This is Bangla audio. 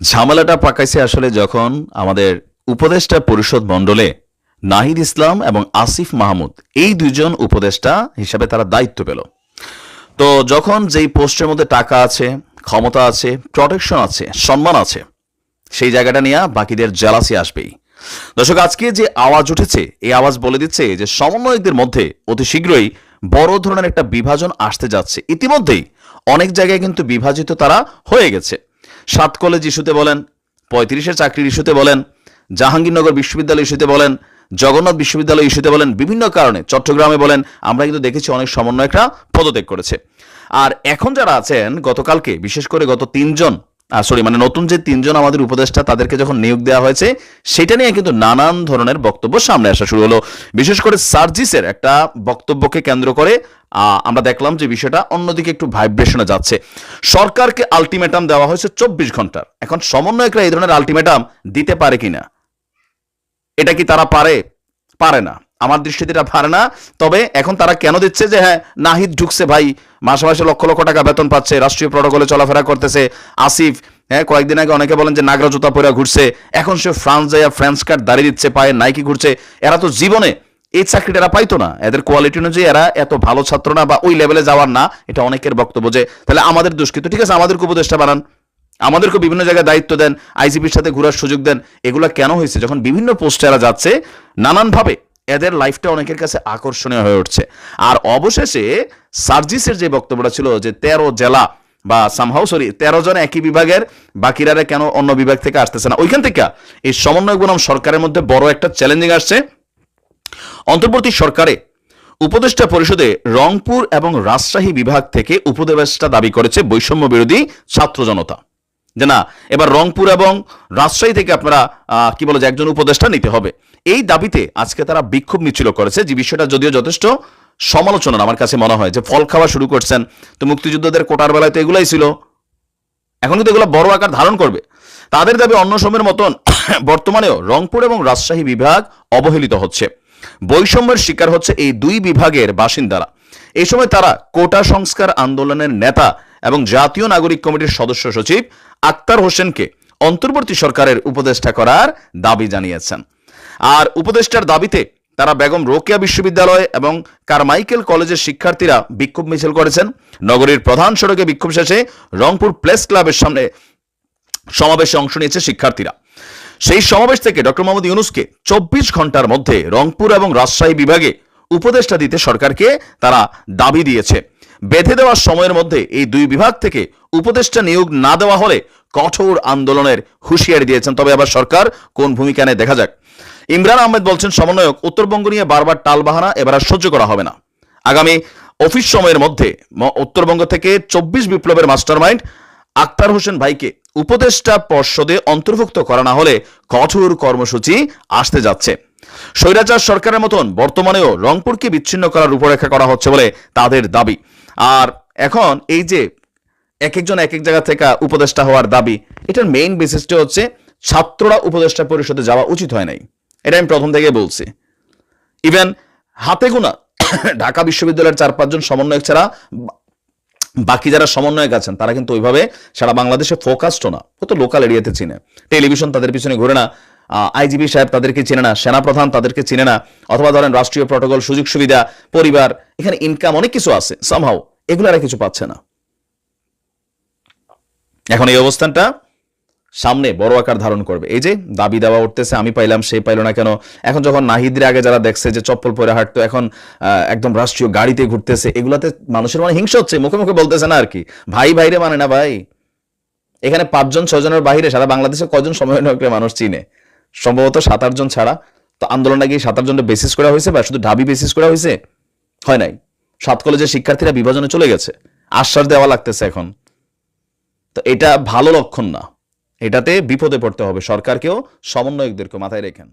ঝামেলাটা পাকাইছে আসলে যখন আমাদের উপদেষ্টা পরিষদ মণ্ডলে নাহিদ ইসলাম এবং আসিফ মাহমুদ, এই দুজন উপদেষ্টা হিসাবে তারা দায়িত্ব পেল। তো যখন যেই পোস্টের মধ্যে টাকা আছে, ক্ষমতা আছে প্রটেকশন আছে, সম্মান আছে, সেই জায়গাটা নিয়ে বাকিদের জেলাসি আসবেই। দর্শক, আজকে যে আওয়াজ উঠেছে, এই আওয়াজ বলে দিচ্ছে যে সমন্বয়কদের মধ্যে অতি শীঘ্রই বড় ধরনের একটা বিভাজন আসতে যাচ্ছে। ইতিমধ্যেই অনেক জায়গায় কিন্তু বিভাজিত তারা হয়ে গেছে। সাত কলেজ ইস্যুতে বলেন পঁয়ত্রিশের চাকরির ইস্যুতে বলেন, জাহাঙ্গীরনগর বিশ্ববিদ্যালয় ইস্যুতে বলেন, জগন্নাথ বিশ্ববিদ্যালয় ইস্যুতে বলেন, বিভিন্ন কারণে চট্টগ্রামে বলেন, আমরা কিন্তু দেখেছি অনেক সমন্বয়করা পদত্যাগ করেছে। আর এখন যারা আছেন, গতকালকে বিশেষ করে গত তিনজন সরি মানে নতুন যে তিনজন আমাদের উপদেষ্টা তাদেরকে যখন নিয়োগ দেওয়া হয়েছে, সেটা নিয়ে কিন্তু নানান ধরনের বক্তব্য সামনে আসা শুরু হলো। বিশেষ করে সার্জিসের একটা বক্তব্যকে কেন্দ্র করে আমরা দেখলাম যে বিষয়টা অন্যদিকে একটু ভাইব্রেশনে যাচ্ছে। সরকারকে আলটিমেটাম দেওয়া হয়েছে চব্বিশ ঘণ্টার। এখন সমন্বয়করা এই ধরনের আলটিমেটাম দিতে পারে কিনা? এটা কি তারা পারে? পারে না। আমার দৃষ্টিতে এটা পারে না। তবে এখন তারা কেন দিচ্ছে যে হ্যাঁ নাহিদ ঢুকছে ভাই, মাসে মাসে লক্ষ লক্ষ টাকা বেতন পাচ্ছে, রাষ্ট্রীয় প্রটোকলে চলাফেরা করতেছে, আসিফ হ্যাঁ কয়েকদিন আগে অনেকে বলেন যে নাগরা জুতা পরে ঘুরছে, এখন সে ফ্রান্স যায় ফ্রান্স কার্ড দাঁড়িয়ে দিচ্ছে, পায়ে নাইকি ঘুরছে, এরা তো জীবনে এই চাকরিটা এরা পাইতো না। এদের কোয়ালিটি অনুযায়ী এরা এত ভালো ছাত্র না বা ওই লেভেলে যাওয়ার না, এটা অনেকের বক্তব্য যে, তাহলে আমাদের দুষ্কৃত ঠিক আছে, আমাদেরকে উপদেষ্টা বানান। আমাদেরকে বিভিন্ন জায়গায় দায়িত্ব দেন আইজিপির সাথে ঘোরার সুযোগ দেন। এগুলো কেন হয়েছে? যখন বিভিন্ন পোস্টে এরা যাচ্ছে, নানানভাবে এদের লাইফটা অনেকের কাছে আকর্ষণীয় হয়ে উঠছে। আর অবশেষে সার্জিসের যে বক্তব্যটা ছিল যে তেরো জেলা বা সামহাও সরি তেরো জন একই বিভাগের বাকিরারে কেন অন্য বিভাগ থেকে আসতেছে না? ওইখান থেকে এই সমন্বয় বনাম সরকারের মধ্যে বড় একটা চ্যালেঞ্জিং আসছে। অন্তর্বর্তী সরকারে উপদেষ্টা পরিষদে রংপুর এবং রাজশাহী বিভাগ থেকে উপদেষ্টা দাবি করেছে বৈষম্য বিরোধী ছাত্র জনতা। যে না, এবার রংপুর এবং রাজশাহী থেকে আপনারা কি বলে যে একজন উপদেষ্টা নিতে হবে। এই দাবিতে আজকে তারা বিক্ষোভ মিছিল করেছে, যে বিষয়টা যদিও যথেষ্ট সমালোচনা আমার কাছে মনে হয়, যে ফল খাওয়া শুরু করছেন, তো মুক্তিযুদ্ধদের কোটার বেলায় তো এগুলাই ছিল। এখন কিন্তু এগুলো বড় আকার ধারণ করবে। তাদের দাবি অন্য সময়ের মতন বর্তমানেও রংপুর এবং রাজশাহী বিভাগ অবহেলিত হচ্ছে। বৈষম্যের শিকার হচ্ছে এই দুই বিভাগের বাসিন্দারা। এই সময় তারা কোটা সংস্কার আন্দোলনের নেতা এবং জাতীয় নাগরিক কমিটির সদস্য সচিব আক্তার হোসেনকে অন্তর্বর্তী সরকারের উপদেষ্টা করার দাবি জানিয়েছেন। আর উপদেষ্টার দাবিতে তারা বেগম রোকেয়া বিশ্ববিদ্যালয় এবং কারমাইকেল কলেজের শিক্ষার্থীরা বিক্ষোভ মিছিল করেছেন। নগরীর প্রধান সড়কে বিক্ষোভ শেষে রংপুর প্রেস ক্লাবের সামনে সমাবেশে অংশ নিয়েছে শিক্ষার্থীরা। সেই সমাবেশ থেকে ডক্টর মোহাম্মদ ইউনুসকে চব্বিশ ঘণ্টার মধ্যে রংপুর এবং রাজশাহী বিভাগে উপদেষ্টা দিতে সরকারকে তারা দাবি দিয়েছে। বেঁধে দেওয়ার সময়ের মধ্যে এই দুই বিভাগ থেকে উপদেষ্টা নিয়োগ না দেওয়া হলে কঠোর আন্দোলনের হুঁশিয়ারি দিয়েছেন। তবে আবার সরকার কোন ভূমিকা নেয় দেখা যাক। ইমরান আহমেদ বলছেন, সমন্বয়ক, উত্তরবঙ্গ নিয়ে বারবার টালবাহানা, এবার সহ্য করা হবে না। আগামী অফিস সময়ের মধ্যে উত্তরবঙ্গ থেকে চব্বিশ বিপ্লবের মাস্টারমাইন্ড আক্তার হোসেন ভাইকে উপদেষ্টা পর্ষদে অন্তর্ভুক্ত করা না হলে কঠোর কর্মসূচি আসতে যাচ্ছে। স্বৈরাচার সরকারের মতন বর্তমানেও রংপুরকে বিচ্ছিন্ন করার রূপরেখা করা হচ্ছে বলে তাদের দাবি। আর এখন এই যে এক একজন এক এক জায়গা থেকে উপদেষ্টা হওয়ার দাবি, এটার মেইন বেসিসটা হচ্ছে ছাত্ররা উপদেষ্টা পরিষদে যাওয়া উচিত হয় নাই। এটা আমি প্রথম থেকে বলছি। ইভেন হাতে গোনা, ঢাকা বিশ্ববিদ্যালয়ের চার পাঁচজন সমন্বয়ক ছাড়া বাকি যারা সমন্বয়ক আছেন, তারা কিন্তু ওইভাবে সারা বাংলাদেশে ফোকাসড না। ও তো লোকাল এরিয়াতে চিনে। টেলিভিশন তাদের পিছনে ঘুরে না। আইজিবি সাহেব তাদেরকে চিনে না। সেনাপ্রধান তাদেরকে চিনে না। অথবা ধরেন রাষ্ট্রীয় প্রটোকল সুযোগ সুবিধা, পরিবার, এখানে ইনকাম অনেক কিছু আছে। সামহাও এগুলো আর কিছু পাচ্ছে না। এখন এই অবস্থানটা সামনে বড় আকার ধারণ করবে। এই যে দাবি দেওয়া উঠতেছে, আমি পাইলাম, সে পাইলো না কেন? এখন যখন নাহিদের আগে যারা দেখছে যে চপ্পল পরে হাঁটতো, এখন একদম রাষ্ট্রীয় গাড়িতে ঘুরতেছে, এগুলাতে মানুষের মানে হিংসা হচ্ছে, মুখে মুখে বলতেছে না আর কি। ভাই ভাইরে মানে না ভাই? এখানে পাঁচজন ছজনের বাইরে সারা বাংলাদেশে কজন সমন্বয়ককে মানুষ চিনে? সম্ভবত সাত, আটজন ছাড়া। তো আন্দোলনটা কি সাত আটজনের বেসিস করা হয়েছে বা শুধু ঢাবি বেসিস করা হয়েছে? হয় নাই। সাত কলেজের শিক্ষার্থীরা বিভাজনে চলে গেছে। আশ্বাস দেওয়া লাগতেছে এখন। তো এটা ভালো লক্ষণ না। এটাতে বিপদে পড়তে হবে। সরকারকেও সমন্বয়কদেরকে মাথায় রেখেন।